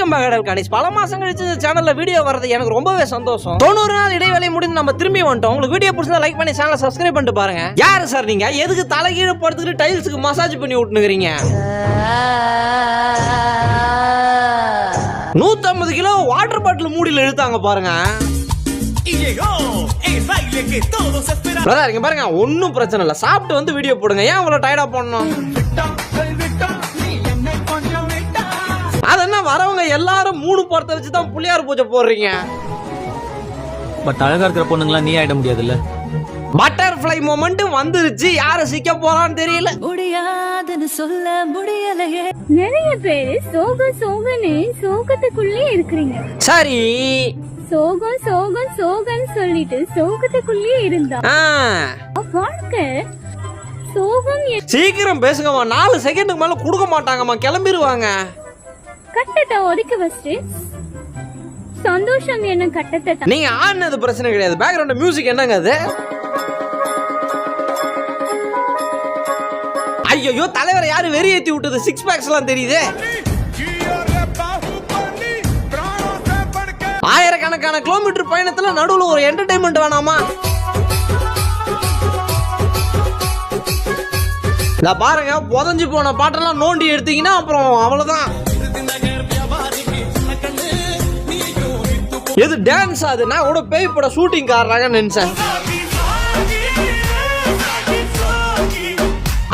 Welcome back Ganesh பல மாசம் கழிச்சு இந்த சேனல்ல வீடியோ வர்றது எனக்கு ரொம்பவே சந்தோஷம். தொண்ணூறு நாள் இடைவேளை முடிந்து நம்ம திரும்பி வந்துட்டோம். உங்களுக்கு வீடியோ பிடிச்சா லைக் பண்ணி சேனலை சப்ஸ்கிரைப் பண்ணிட்டு பாருங்க. யாரு சார் நீங்க? எதுக்கு தலைகீழ படுத்துக்கிட்டு டைல்ஸுக்கு மசாஜ் பண்ணி விட்டுனுக்கிறீங்க நூத்தம்பது கிலோ வாட்டர் பாட்டில் மூடியில் இழுத்தாங்க பாருங்க. இங்க பாருங்க. ஒன்றும் பிரச்சனை இல்லை. சாப்பிட்டு வந்து வீடியோ போடுங்க. ஏன் உங்களை டயர்டா பண்ணணும் வரவங்க எல்லாரும் மூணு பொறுத்த வச்சு தான் புளியார் பூஜை போடுறீங்க. பட் அழகா இருக்கிற பொண்ணுங்களா நீ ஆயிட முடியாதுல்ல? பட்டர்ஃப்ளை மொமெண்ட் வந்துருச்சு. யாரை சிக்க போறான்னு தெரியல. முடியாதுன்னு சொல்ல முடியலையே. நிறைய பேரு சோகம் சோகன்னு சோகத்துக்குள்ளே இருக்கிறீங்க. சரி. சோகம் சோகம் சோகம்னு சொல்லிட்டு சோகத்துக்குள்ளே இருந்தா. ஆ, வாழ்க்கை சோகம் சீக்கிரம் பேசுங்கம்மா. நாலு செகண்டுக்கு மேல கொடுக்க மாட்டாங்கம்மா. கிளம்பிடுவாங்க கட்டத்தை ஒதுக்கி வச்சு சந்தோஷம் என்ன கட்டத்தை நீங்க ஆடினது பிரச்சனை கிடையாது. பேக்ரவுண்ட் மியூசிக் என்னங்க அது? ஐயோ தலைவரை யாரு வெறி ஏத்தி விட்டது? சிக்ஸ் பேக்ஸ் எல்லாம் தெரியுது. ஆயிரக்கணக்கான கிலோமீட்டர் பயணத்துல நடுவுல ஒரு என்டர்டைன்மெண்ட் வேணாமா? இந்த பாருங்க புதஞ்சு போன பாட்டெல்லாம் நோண்டி எடுத்தீங்கன்னா அப்புறம் அவ்வளவுதான். எது டான்ஸ் அது நான் கூட பேய் பட ஷூட்டிங் காரணங்க நினைச்சேன்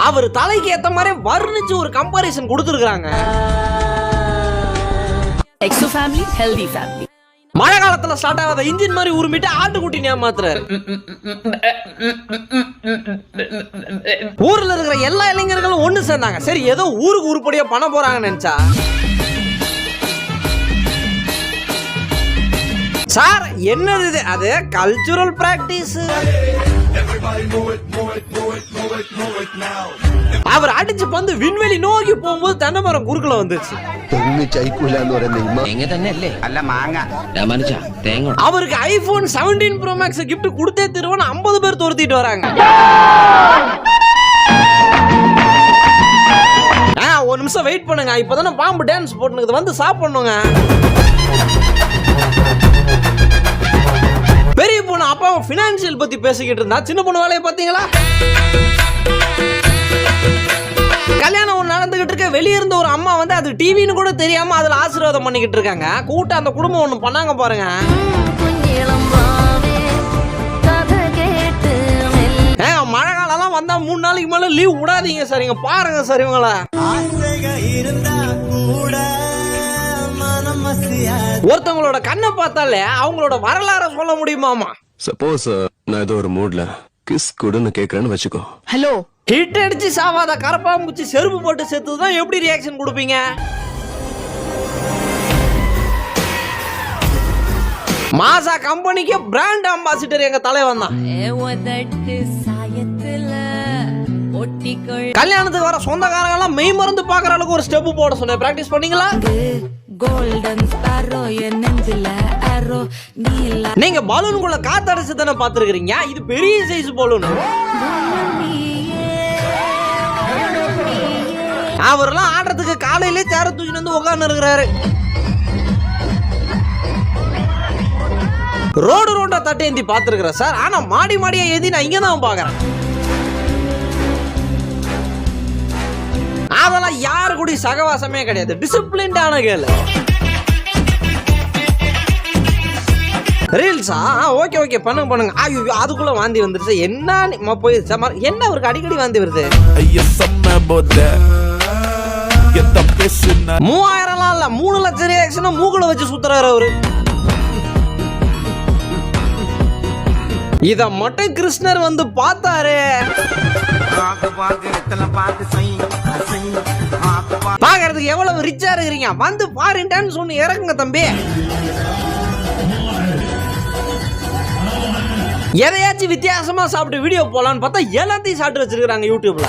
அவர் தலைக்கு ஏத்த மாதிரி வர்ணிச்சு ஒரு கம்பாரிசன் கொடுத்துருக்காங்க எக்ஸோ ஃபேமிலி ஹெல்தி ஃபேமிலி மழை காலத்துல ஸ்டார்ட் ஆகாத இன்ஜின் மாதிரி உருமிட்டு ஆட்டுக்குட்டி ஏமாத்துறாரு. ஊர்ல இருக்கிற எல்லா இளைஞர்களும் ஒண்ணு சேர்ந்தாங்க. சரி ஏதோ ஊருக்கு உருப்படியா பண்ண போறாங்கன்னு நினைச்சா? சார் என்னது இது? அது கல்ச்சுரல் பிராக்டிஸ் அவர் அடிச்சு பந்து விண்வெளி நோக்கி போகும்போது தென்னை? மரம் குறுக்குல வந்துச்சு அவருக்கு iPhone seventeen pro max gift கொடுத்தே திருவன் ஐம்பது பேர் துரத்திட்டு வராங்க. ஒரு நிமிஷம் வெயிட் பண்ணுங்க. இப்போதானே பாம்பு டான்ஸ் போட்டுனுக்குது. வந்து சாப்பிடணுங்க. பத்தி பேசிக்கிட்டு இருந்தா சின்ன பொண்ணு வேலையை பாத்தீங்களா கல்யாணம் ஒன்று நடந்துகிட்டு இருக்க. வெளியே இருந்த ஒரு அம்மா வந்து அது டிவின்னு கூட தெரியாம அதுல ஆசீர்வாதம் பண்ணிக்கிட்டு இருக்காங்க. கூட்ட அந்த குடும்பம் ஒண்ணு பண்ணாங்க பாருங்க. மழை காலம்லாம் வந்தா மூணு நாளைக்கு மேல லீவ் விடாதீங்க சார் இங்க பாருங்க சார் இவங்கள. ஒருத்தவங்களோட கண்ணை பார்த்தாலே அவங்களோட வரலாற சொல்ல முடியுமாமா? சப்போஸ் uh, நான் ஏதோ ஒரு மூட்ல கிஸ் குடுன்னு கேக்குறேன்னு வச்சுக்கோ. ஹலோ ஹிட் அடிச்சு சாவாத கரப்பாம்பூச்சி செருப்பு போட்டு செத்துதான் எப்படி ரியாக்ஷன் கொடுப்பீங்க? மாசா கம்பெனிக்கு பிராண்ட் அம்பாசிடர் எங்க தலைவன் தான். கல்யாணத்துக்கு வர சொந்தக்காரங்க எல்லாம் மெய் மறந்து பாக்குற அளவுக்கு ஒரு ஸ்டெப் போட சொன்னேன். பிராக்டிஸ் பண்ணீங்களா? கோல்டன் ஸ்பாரோ என் நெஞ்சில அரோ நீல நீங்க பலூனுக்குள்ள காத்தடைச்சு தானே பாத்துருக்கீங்க இது பெரிய சைஸ் பலூன். அவரெல்லாம் ஆடுறதுக்கு காலையிலே சேர தூக்கிட்டு வந்து உட்கார்ந்து இருக்கிறாரு. ரோடு ரோண்டா தட்டி ஏந்தி பாத்துருக்கிறேன் சார். ஆனா மாடி மாடியா ஏந்தி நான் இங்க தான் பாக்குறேன் அதெல்லாம் யாரு கூட சகவாசமே கிடையாது. டிசிப்ளின்டான கேளு ரீல்ஸா ஓகே ஓகே பண்ணுங்க பண்ணுங்க. ஐயோ அதுக்குள்ள வாந்தி வந்துருச்சு. என்ன ம, என்ன அவருக்கு அடிக்கடி வாந்தி வருது? மூவாயிரம்லாம் இல்ல மூணு லட்சம் ரியாக்ஷனா மூக்குல வச்சு சுத்துறாரு அவரு. இத மட்டும் கிருஷ்ணர் வந்து பார்த்தாரு. பாக்குறதுக்கு எவ்வளவு ரிச்சா இருக்கிறீங்க? வந்து பாருன்ட்டான்னு சொன்னு இறக்குங்க தம்பி. எதையாச்சும் வித்தியாசமா சாப்பிட்டு வீடியோ போலான்னு பார்த்தா எல்லாத்தையும் சாப்பிட்டு வச்சிருக்காங்க யூடியூப்ல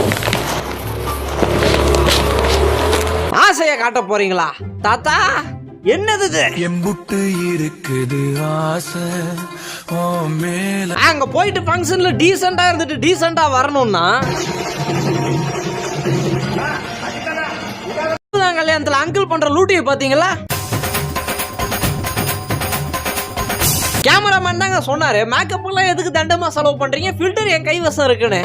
ஆசைய காட்ட போறீங்களா? தாத்தா என்னது எம்புட்டு இருக்குது ஆசை அங்க போயிட்டு ஃபங்க்ஷன்ல டீசெண்டா இருந்துட்டு டீசெண்டா வரணும்னா கல்யாணம் கல்யாணத்தில் அங்கிள் பண்ற லூட்டியை பாத்தீங்களா கேமராமேன் தாங்க சொன்னார் எல்லாம் எதுக்கு தண்டமா செலவு பண்றீங்க? ஃபில்டர் என் கைவசம் இருக்குன்னு.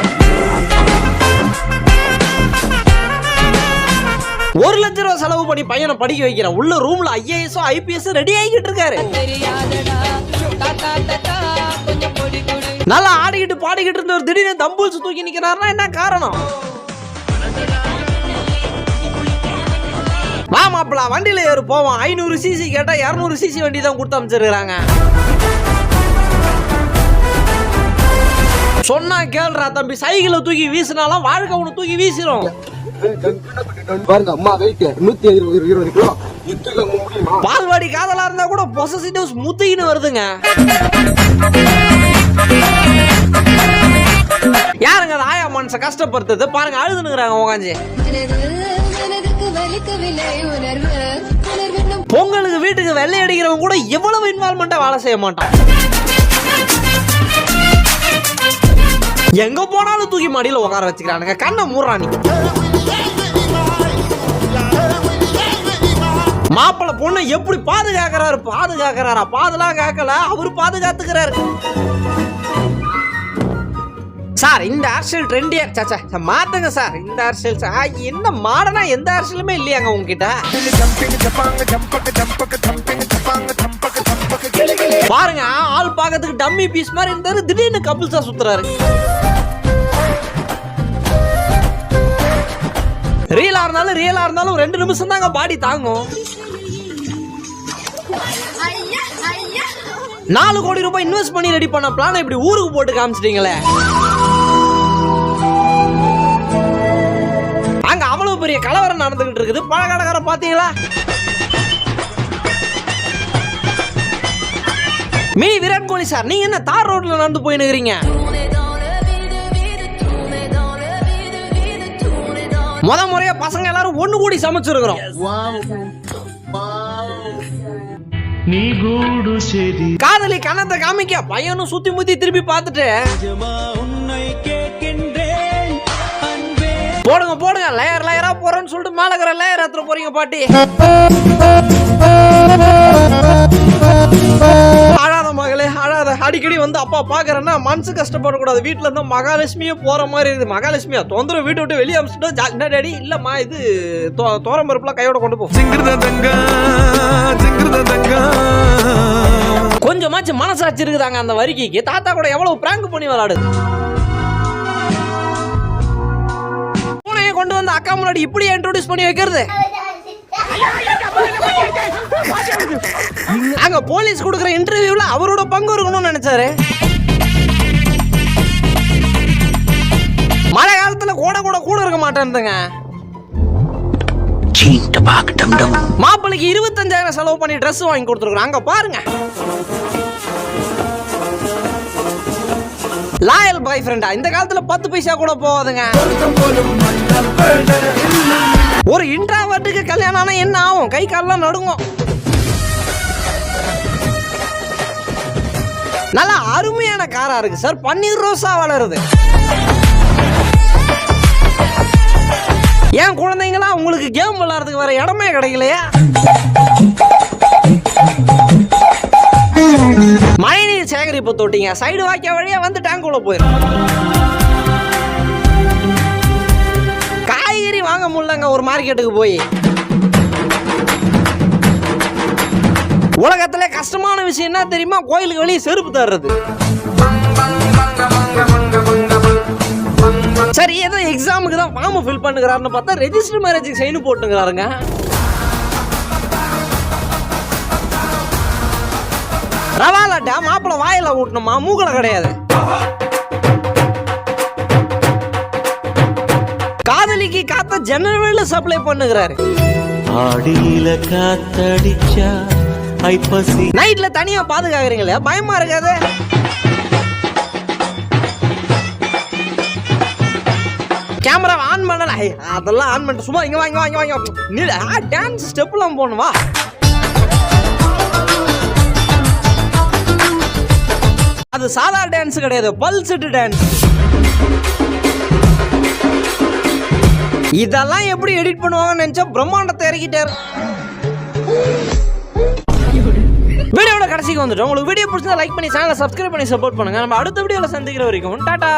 ஒரு லட்ச ரூபா செலவு பண்ணி பையனை படிக்க வைக்கிறேன். உள்ள ரூம்ல ஐஏஎஸோ ஐபிஎஸ் ரெடி ஆகிக்கிட்டு இருக்காரு. நல்லா ஆடிக்கிட்டு பாடிக்கிட்டு இருந்தவர் திடீர்னு தம்பூல்ஸ் தூக்கி நிக்கிறாருன்னா என்ன காரணம்? வா மாப்பிள வண்டியில ஏறு போவோம். ஐநூறு சிசி கேட்டா இரநூறு சிசி வண்டி தான் கொடுத்து அமைச்சிருக்காங்க சொன்னா கேள்றா தம்பி சைக்கிளை தூக்கி வீசினாலும் வாழ்க்கை உன்னை தூக்கி வீசிரும். பாருங்க அம்மா வெயிட் நூத்தி இருபது இருபது கிலோ. பால்வாடி காதலா இருந்தா கூட பொசசிட்டிவ்ஸ் முத்திக்கின்னு வருதுங்க. யாருங்க அது ஆயா மனசை கஷ்டப்படுத்துது? பாருங்க அழுதுனுக்குறாங்க உக்காஞ்சி பொங்கலுக்கு வீட்டுக்கு வெள்ளை அடிக்கிறவங்க கூட எவ்வளவு இன்வால்மெண்டா வேலை செய்ய மாட்டான்? எங்க போனாலும் தூக்கி மாடியில உட்கார வச்சுக்கிறானுங்க. கண்ணை மூடுறானி மாப்பிள்ளை பொண்ணை எப்படி பாதுகாக்கிறாரு? பாதுகாக்கிறாரா? பாதுலாம் காக்கல அவரு பாதுகாத்துக்கிறாரு. சார் இந்த அரசியல் ஸ்டைல் ட்ரெண்டியா சாச்சா மாத்துங்க சார். இந்த அரசியல் சார் என்ன மாடனா எந்த அரசியலுமே இல்லையாங்க உங்ககிட்ட? பாருங்க ஆள் பார்க்கறதுக்கு டம்மி பீஸ் மாதிரி இருந்தாரு. திடீர்னு கபிள்ஸா சுத்துறாரு. ரியலா இருந்தாலும் ரியலா இருந்தாலும் ரெண்டு நிமிஷம் தாங்க பாடி தாங்கும். நாலு கோடி ரூபாய் இன்வெஸ்ட் பண்ணி ரெடி பண்ண பிளான் இப்படி ஊருக்கு போட்டு காமிச்சிட்டீங்களே. பெரிய கலவரம் நடந்துகிட்டு இருக்குது. பழக்கடக்கார பாத்தீங்களா மினி விராட் கோலி சார் நீங்க என்ன தார் ரோட்ல நடந்து போயினுக்கிறீங்க முத முறையா பசங்க எல்லாரும் ஒண்ணு கூடி சமைச்சிருக்கிறோம். காதலி கண்ணத்தை காமிக்க பையனும் சுத்தி முத்தி திருப்பி பார்த்துட்டு போடுங்க போடுங்க. லேயர் லேயரா போறேன்னு சொல்லிட்டு மேலக்கிற லேயர் ஏத்துற போறீங்க பாட்டி. அழாத மகளே அழாத. அடிக்கடி வந்து அப்பா பாக்குறேன்னா மனசு கஷ்டப்படக்கூடாது. வீட்டுல இருந்தா மகாலட்சுமியே போற மாதிரி இருக்குது. மகாலட்சுமியா தொந்தரவு வீட்டை விட்டு வெளியே அமிச்சுட்டு? என்ன டேடி இல்லம்மா இது தோரம் பருப்புலாம் கையோட கொண்டு போ. கொஞ்சமாச்சும் மனசாட்சி இருக்குதாங்க அந்த வரிக்கைக்கு தாத்தா கூட எவ்வளவு பிராங்க் பண்ணி விளாடுது கொண்டு வந்து அக்கா முன்னாடி இப்படி இன்ட்ரோடியூஸ் பண்ணி வைக்கிறது? அங்க போலீஸ் கொடுக்குற இன்டர்வியூல அவரோட பங்கு இருக்கணும்னு நினைச்சாரு. மழை காலத்துல கூட கூட கூட இருக்க மாட்டேன்துங்க மாப்பிள்ளைக்கு இருபத்தஞ்சாயிரம் செலவு பண்ணி Dress வாங்கி கொடுத்துருக்குறோம் அங்க பாருங்க. லாயல் பாய் ஃப்ரெண்டா இந்த காலத்துல பத்து பைசா கூட போகாதுங்க. ஒரு இன்ட்ராவர்ட்டுக்கு கல்யாணம் ஆனா என்ன ஆகும்? கை கால்லாம் நடுங்கும். நல்லா அருமையான காரா இருக்கு. சார் பன்னீர் ரோஸா வளருது. ஏன் குழந்தைங்களா உங்களுக்கு கேம் விளையாடுறதுக்கு வேற இடமே கிடைக்கலையா. மழைநீர் சேகரிப்பு தொட்டிங்க சைடு வாக்கிய வழியாக வந்து டேங்குள்ளே போயிடும் காய்கறி வாங்க முடியலங்க ஒரு மார்க்கெட்டுக்கு போய். உலகத்துல கஷ்டமான விஷயம் என்ன தெரியுமா? கோயிலுக்கு வெளியே செருப்பு தர்றது. சரி ஏதோ எக்ஸாமுக்கு தான் ஃபார்ம் ஃபில் பண்ணுகிறாருன்னு பார்த்தா ரெஜிஸ்டர் மேரேஜுக்கு சைன் போட்டுங்கிறாருங்க. ரவாலாட்டா மாப்பிள வாயில ஊட்டணுமா? மூக்கல கிடையாது. காதலிக்கு காத்த ஜெனரல்ல சப்ளை பண்ணுகிறாரு. ஆடியில காத்தடிச்சா ஐப்பசி. நைட்ல தனியா பாதுகாக்கிறீங்களே? பயமா இருக்காது கேமரா ஆன் பண்ணல. அதெல்லாம் ஆன் பண்ணிட்டு சும்மா இங்க வாங்க வாங்க வாங்க நீ டான்ஸ் ஸ்டெப்லாம் போகணும் அது சாதா டான்ஸ் கிடையாது பல்சிட்டு டான்ஸ் இதெல்லாம் எப்படி எடிட் பண்ணுவாங்கன்னு நினைச்சா பிரம்மாண்டத்தை இறக்கிட்டார். வீடியோட கடைசிக்கு வந்துட்டோம். உங்களுக்கு வீடியோ பிடிச்சா லைக் பண்ணி சேனலை சப்ஸ்கிரைப் பண்ணி சப்போர்ட் பண்ணுங்க. நம்ம அடுத்த வீடியோல சந்திக்கிற வரைக்கும் டாடா!